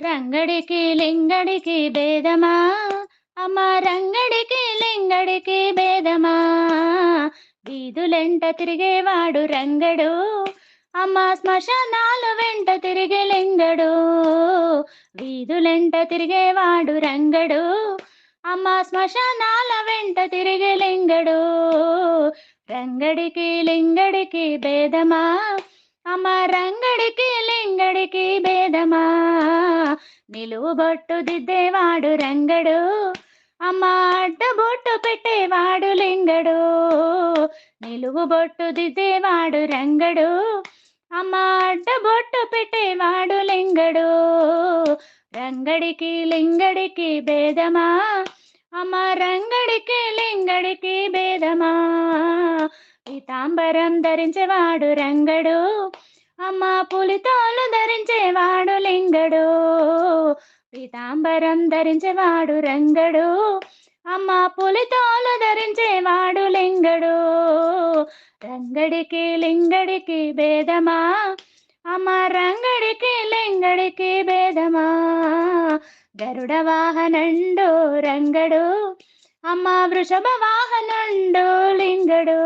రంగడికి లింగడికి భేదమా? అమ్మ రంగడికి లింగడికి భేదమా? వీధులెంట తిరిగేవాడు రంగడు. అమ్మ శ్మశానాలు వెంట తిరిగే లింగడు. వీధులెంట తిరిగేవాడు రంగడు. అమ్మ శ్మశానాల వెంట తిరిగే లింగడు. రంగడికి లింగడికి భేదమా? అమ్మ రంగడికి లింగడికి భేదమా నిలువుబొట్టు దిద్దేవాడు రంగడు. అమ్మ అడ్డబొట్టు పెట్టేవాడు లింగడు. నిలువుబొట్టు దిద్దేవాడు రంగడు. అమ్మ అడ్డబొట్టు పెట్టేవాడు లింగడు. రంగడికి లింగడికి భేదమా? అమ్మ రంగడికి లింగడికి భేదమా? పీతాంబరం ధరించేవాడు రంగడు. అమ్మ పులితోలు ధరించేవాడు లింగడు పీతాంబరం ధరించేవాడు రంగడు అమ్మ పులితోలు ధరించేవాడు లింగడు రంగడికి లింగడికి భేదమా? అమ్మ రంగడికి లింగడికి భేదమా? గరుడ వాహనండు రంగడు అమ్మ వృషభ వాహనండు లింగడు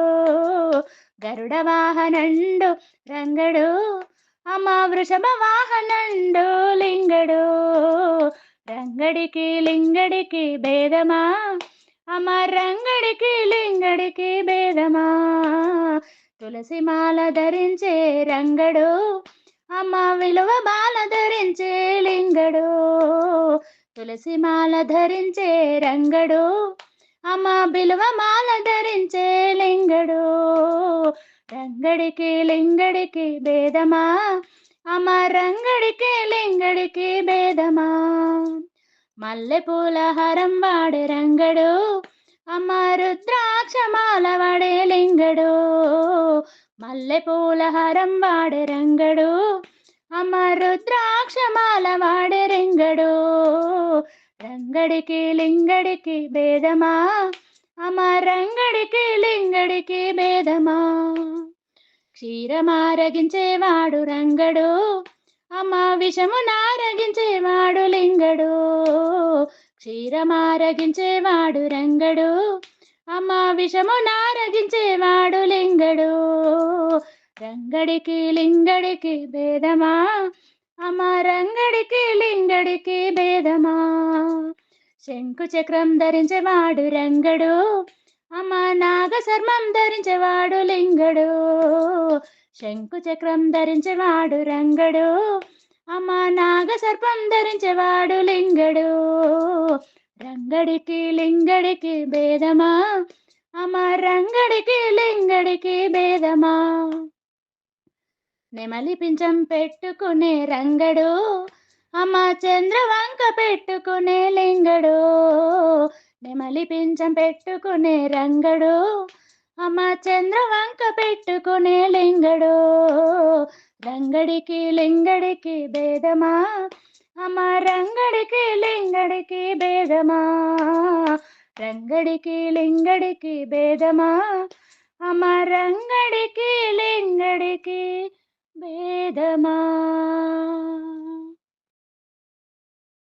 గరుడ వాహనండు రంగడు అమ్మ వృషభ వాహనండు లింగడు. రంగడికి లింగడికి భేదమా? అమ్మ రంగడికి లింగడికి భేదమా? తులసి మాల ధరించే రంగడు అమ్మ విలువ బాల ధరించే లింగడు. తులసి మాల ధరించే రంగడు అమ్మ బిలువ మాల ధరించే రంగడికి లింగడికి భేదమా? అమ్మ రంగడికి లింగడికి భేదమా? మల్లెపూల హరం వాడే రంగడు అమ్మ రుద్రాక్షమాల వాడే లింగడు. మల్లెపూల హరం వాడే రంగడు అమ్మ రుద్రాక్షమాల వాడే రింగడు రంగడికి లింగడికి భేదమా? అమ్మ రంగడికి లింగడికి భేదమా? క్షీరమారగించేవాడు రంగడు. అమ్మ విషము నారగించేవాడు లింగడు. క్షీరమారగించేవాడు రంగడు. అమ్మ విషము నారగించేవాడు లింగడు. రంగడికి లింగడికి భేదమా? అమ్మ రంగడికి లింగడికి భేదమా? శంకు చక్రం ధరించేవాడు రంగడు. అమ్మ నాగశర్మం ధరించేవాడు లింగడు. శంకు చక్రం ధరించేవాడు రంగడు. అమ్మ నాగసర్పం ధరించేవాడు లింగడు. రంగడికి లింగడికి భేదమా? అమ్మ రంగడికి లింగడికి భేదమా? నెమలి పించం పెట్టుకునే రంగడు. అమ్మ చంద్రవంక పెట్టుకునే లింగడు. నెమలి పించం పెట్టుకునే రంగడు అమ్మ చంద్రవంక పెట్టుకునే లింగడు. రంగడికి లింగడికి భేదమా? అమ్మ రంగడికి లింగడికి భేదమా? రంగడికి లింగడికి భేదమా? అమ్మ రంగడికి లింగడికి భేదమా?